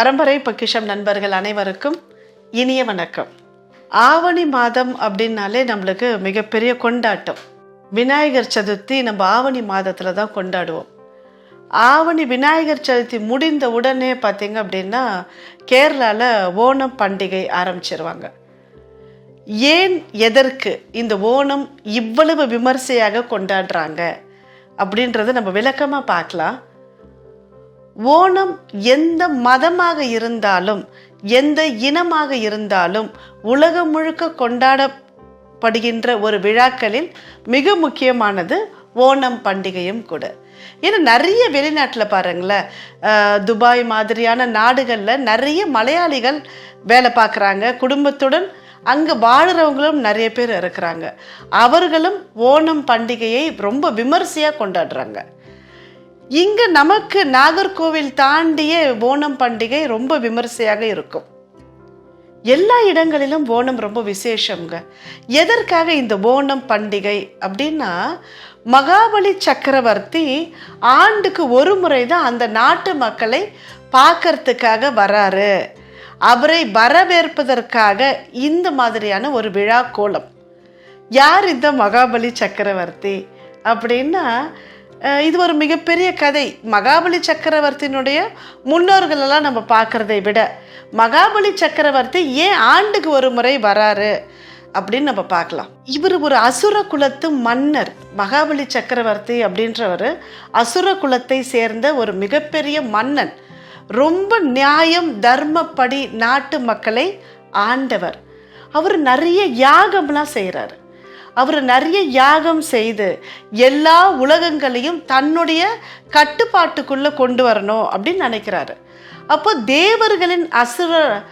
பரம்பரை பொக்கிஷம் நண்பர்கள் அனைவருக்கும் இனிய வணக்கம். ஆவணி மாதம் அப்படின்னாலே நம்மளுக்கு மிகப்பெரிய கொண்டாட்டம். விநாயகர் சதுர்த்தி நம்ம ஆவணி மாதத்தில் தான் கொண்டாடுவோம். ஆவணி விநாயகர் சதுர்த்தி முடிந்த உடனே பார்த்தீங்க அப்படின்னா கேரளாவில் ஓணம் பண்டிகை ஆரம்பிச்சிருவாங்க. ஏன் எதற்கு இந்த ஓணம் இவ்வளவு விமர்சையாக கொண்டாடுறாங்க அப்படின்றத நம்ம விளக்கமாக பார்க்கலாம். ஓணம் எந்த மதமாக இருந்தாலும் எந்த இனமாக இருந்தாலும் உலகம் முழுக்க கொண்டாடப்படுகின்ற ஒரு விழாக்களில் மிக முக்கியமானது ஓணம் பண்டிகையும் கூட. ஏன்னா நிறைய வெளிநாட்டில் பாருங்களேன் துபாய் மாதிரியான நாடுகளில் நிறைய மலையாளிகள் வேலை பார்க்குறாங்க. குடும்பத்துடன் அங்கே வாழ்கிறவங்களும் நிறைய பேர் இருக்கிறாங்க. அவர்களும் ஓணம் பண்டிகையை ரொம்ப விமர்சையாக கொண்டாடுறாங்க. இங்கே நமக்கு நாகர்கோவில் தாண்டிய ஓணம் பண்டிகை ரொம்ப விமரிசையாக இருக்கும். எல்லா இடங்களிலும் ஓணம் ரொம்ப விசேஷங்க எதற்காக இந்த ஓணம் பண்டிகை அப்படின்னா மகாபலி சக்கரவர்த்தி ஆண்டுக்கு ஒரு முறை தான் அந்த நாட்டு மக்களை பார்க்கறதுக்காக வராரு. அவரை வரவேற்பதற்காக இந்த மாதிரியான ஒரு விழா கோலம். யார் இந்த மகாபலி சக்கரவர்த்தி அப்படின்னா இது ஒரு மிகப்பெரிய கதை. மகாபலி சக்கரவர்த்தியினுடைய முன்னோர்களெல்லாம் நம்ம பார்க்குறதை விட மகாபலி சக்கரவர்த்தி ஏன் ஆண்டுக்கு ஒரு முறை வராரு அப்படின்னு நம்ம பார்க்கலாம். இவர் ஒரு அசுர குலத்து மன்னர் மகாபலி சக்கரவர்த்தி அப்படின்றவர். அசுர குலத்தை சேர்ந்த ஒரு மிகப்பெரிய மன்னன். ரொம்ப நியாயம் தர்மப்படி நாட்டு மக்களை ஆண்டவர். அவர் நிறைய யாகம்லாம் செய்கிறாரு அவர் நிறைய யாகம் செய்து எல்லா உலகங்களையும் தன்னுடைய கட்டுப்பாட்டுக்குள்ளே கொண்டு வரணும் அப்படின்னு நினைக்கிறாரு. அப்போ தேவர்களின் அசுர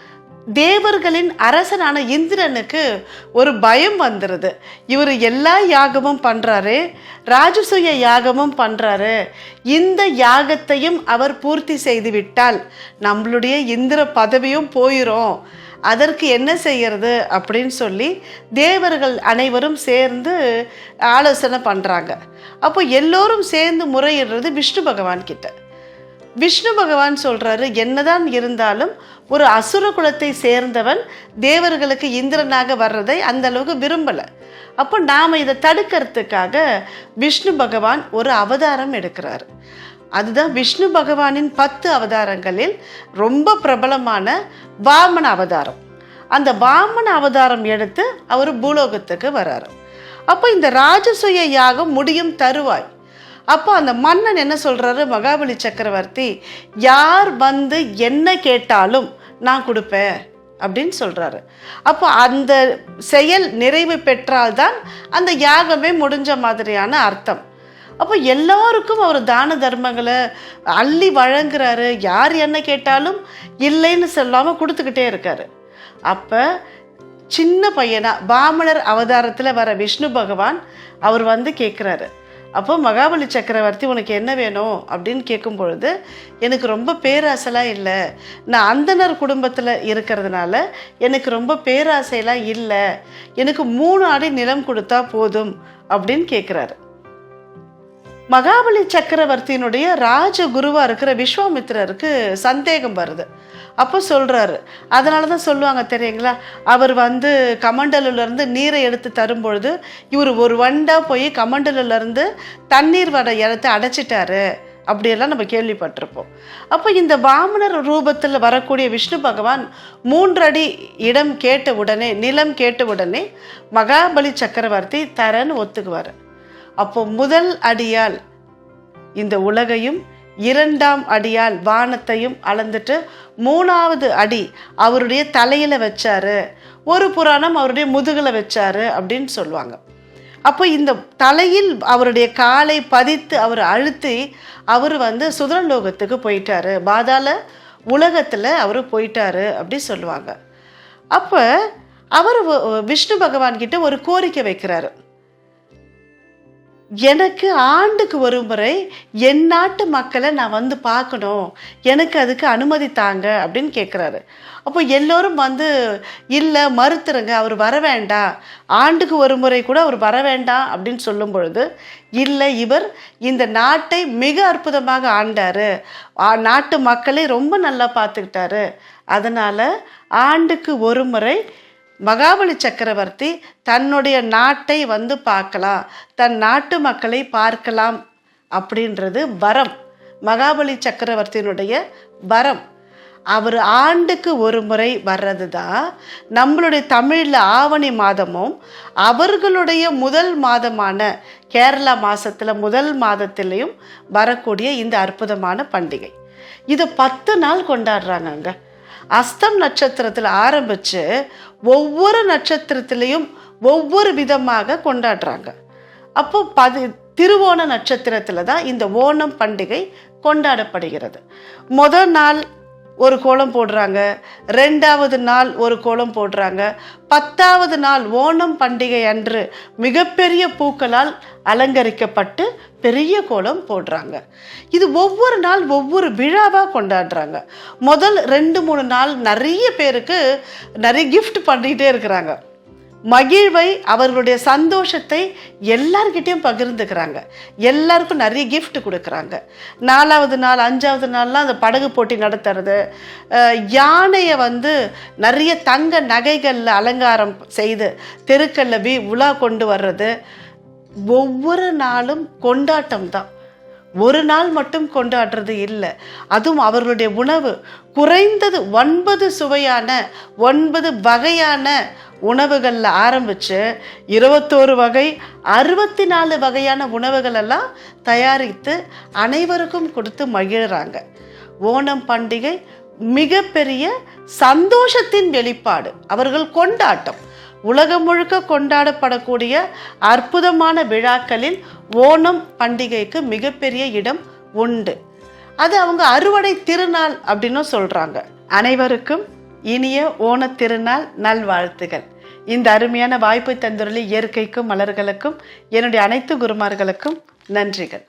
தேவர்களின் அரசனான இந்திரனுக்கு ஒரு பயம் வந்துடுது இவர் எல்லா யாகமும் பண்ணுறாரு ராஜசூய யாகமும் பண்ணுறாரு இந்த யாகத்தையும் அவர் பூர்த்தி செய்து விட்டால் நம்மளுடைய இந்திர பதவியும் போயிடும் அதற்கு என்ன செய்யறது அப்படின்னு சொல்லி தேவர்கள் அனைவரும் சேர்ந்து ஆலோசனை பண்ணுறாங்க அப்போ எல்லோரும் சேர்ந்து முறையிடுறது விஷ்ணு பகவான் கிட்ட. விஷ்ணு பகவான் சொல்கிறாரு என்னதான் இருந்தாலும் ஒரு அசுர குலத்தை சேர்ந்தவன் தேவர்களுக்கு இந்திரனாக வர்றதை அந்த அளவுக்கு அப்போ நாம் இதை தடுக்கிறதுக்காக விஷ்ணு பகவான் ஒரு அவதாரம் எடுக்கிறாரு. அதுதான் விஷ்ணு பகவானின் பத்து அவதாரங்களில் ரொம்ப பிரபலமான வாமன அவதாரம். அந்த வாமன அவதாரம் எடுத்து அவர் பூலோகத்துக்கு வராரு. அப்போ இந்த ராஜசுய யாகம் முடியும் தருவாய். அப்போ அந்த மன்னன் என்ன சொல்கிறாரு மகாபலி சக்கரவர்த்தி யார் வந்து என்ன கேட்டாலும் நான் கொடுப்பேன் அப்படின்னு சொல்கிறாரு அப்போ அந்த செயல் நிறைவு பெற்றால்தான் அந்த யாகமே முடிஞ்ச மாதிரியான அர்த்தம். அப்போ எல்லாருக்கும் அவர் தான தர்மங்களை அள்ளி வழங்குறாரு. யார் என்ன கேட்டாலும் இல்லைன்னு சொல்லாமல் கொடுத்துக்கிட்டே இருக்காரு. அப்போ சின்ன பையனா பாமணர் அவதாரத்தில் வர விஷ்ணு பகவான் அவர் வந்து கேட்குறாரு அப்போ மகாபலி சக்கரவர்த்தி உனக்கு என்ன வேணும்? அப்படின்னு கேட்கும் பொழுது எனக்கு ரொம்ப பேராசைலாம் இல்லை. நான் அந்தனர் குடும்பத்தில் இருக்கிறதுனால எனக்கு ரொம்ப பேராசைலாம் இல்லை. எனக்கு மூணு அடி நிலம் கொடுத்தா போதும். அப்படின்னு கேட்குறாரு மகாபலி சக்கரவர்த்தியினுடைய ராஜகுருவாக இருக்கிற விஸ்வாமித்திரருக்கு சந்தேகம் வருது. அப்போ சொல்கிறாரு அதனால தான் சொல்லுவாங்க தெரியுங்களா? அவர் வந்து கமண்டலுல இருந்து நீரை எடுத்து தரும்பொழுது இவர் ஒரு வண்டாக போய் கமண்டலுல இருந்து தண்ணீர் வர இடத்த அடைச்சிட்டாரு. அப்படியெல்லாம் நம்ம கேள்விப்பட்டிருப்போம். அப்போ இந்த வாமனர் ரூபத்தில் வரக்கூடிய விஷ்ணு பகவான் மூன்றடி இடம் கேட்ட உடனே நிலம் கேட்ட உடனே மகாபலி சக்கரவர்த்தி தரன்னு ஒத்துக்குவார். அப்போ முதல் அடியால் இந்த உலகையும் இரண்டாம் அடியால் வானத்தையும் அளந்துட்டு மூணாவது அடி அவருடைய தலையில் வச்சாரு. ஒரு புராணம் அவருடைய முதுகில் வச்சாரு அப்படின்னு சொல்லுவாங்க. அப்போ இந்த தலையில் அவருடைய காலை பதித்து அவர் அழுத்தி அவர் வந்து சுதரலோகத்துக்கு போயிட்டாரு. பாதாள உலகத்தில் அவர் போயிட்டாரு அப்படி சொல்லுவாங்க. அப்போ அவர் விஷ்ணு பகவான்கிட்ட ஒரு கோரிக்கை வைக்கிறாரு. எனக்கு ஆண்டுக்கு ஒரு முறை என் நாட்டு மக்களை நான் வந்து பார்க்கணும். எனக்கு அதுக்கு அனுமதி தாங்க அப்படின்னு கேட்குறாரு அப்போ எல்லோரும் வந்து இல்லை மறுத்துருங்க அவர் வர வேண்டாம் ஆண்டுக்கு ஒரு முறை கூட அவர் வர வேண்டாம் அப்படின்னு சொல்லும் பொழுது இல்லை இவர் இந்த நாட்டை மிக அற்புதமாக ஆண்டாரு. நாட்டு மக்களை ரொம்ப நல்லா பார்த்துக்கிட்டாரு. அதனால் ஆண்டுக்கு ஒரு முறை மகாபலி சக்கரவர்த்தி தன்னுடைய நாட்டை வந்து பார்க்கலாம் தன் நாட்டு மக்களை பார்க்கலாம் அப்படின்றது வரம். மகாபலி சக்கரவர்த்தியினுடைய வரம். அவர் ஆண்டுக்கு ஒரு முறை வர்றது தான் நம்மளுடைய தமிழில் ஆவணி மாதமும் அவர்களுடைய முதல் மாதமான கேரளா மாதத்தில் முதல் மாதத்திலையும் வரக்கூடிய இந்த அற்புதமான பண்டிகை. இதை பத்து நாள் கொண்டாடுறாங்க அங்கே அஸ்தம் நட்சத்திரத்தில் ஆரம்பித்து ஒவ்வொரு நட்சத்திரத்திலையும் ஒவ்வொரு விதமாக கொண்டாடுறாங்க. அப்போ பதி திருவோண நட்சத்திரத்தில் தான் இந்த ஓணம் பண்டிகை கொண்டாடப்படுகிறது. முதல் நாள் ஒரு கோலம் போடுறாங்க. ரெண்டாவது நாள் ஒரு கோலம் போடுறாங்க. பத்தாவது நாள் ஓணம் பண்டிகை அன்று மிகப்பெரிய பூக்களால் அலங்கரிக்கப்பட்டு பெரிய கோலம் போடுறாங்க. இது ஒவ்வொரு நாள் ஒவ்வொரு விழாவாக கொண்டாடுறாங்க. முதல் ரெண்டு மூணு நாள் நிறைய பேருக்கு நிறைய கிஃப்ட் பண்ணிகிட்டே இருக்கிறாங்க. மகிழ்வை அவர்களுடைய சந்தோஷத்தை எல்லார்கிட்டயும் பகிர்ந்துக்கிறாங்க. எல்லாருக்கும் நிறைய கிஃப்ட் கொடுக்குறாங்க. நாலாவது நாள் அஞ்சாவது நாள்லாம் அந்த படகு போட்டி நடத்துறது. யானையை வந்து நிறைய தங்க நகைகளில் அலங்காரம் செய்து தெருக்கல்ல வி உலா கொண்டு வர்றது. ஒவ்வொரு நாளும் கொண்டாட்டம் தான். ஒரு நாள் மட்டும் கொண்டாடுறது இல்லை. அதுவும் அவர்களுடைய உணவு. குறைந்தது ஒன்பது சுவையான ஒன்பது வகையான உணவுகளில் ஆரம்பித்து இருபத்தோரு வகை அறுபத்தி நாலு வகையான உணவுகளெல்லாம் தயாரித்து அனைவருக்கும் கொடுத்து மகிழ்கிறாங்க ஓணம் பண்டிகை மிகப்பெரிய சந்தோஷத்தின் வெளிப்பாடு. அவர்கள் கொண்டாட்டம். உலகம் முழுக்க கொண்டாடப்படக்கூடிய அற்புதமான விழாக்களில் ஓணம் பண்டிகைக்கு மிகப்பெரிய இடம் உண்டு. அது அவங்க அறுவடை திருநாள் அப்படின்னும் சொல்கிறாங்க அனைவருக்கும் இனிய ஓணத்திருநாள் நல்வாழ்த்துகள். இந்த அருமையான வாய்ப்பை தந்துள்ள இயற்கைக்கும் மலர்களுக்கும் என்னுடைய அனைத்து குருமார்களுக்கும் நன்றிகள்.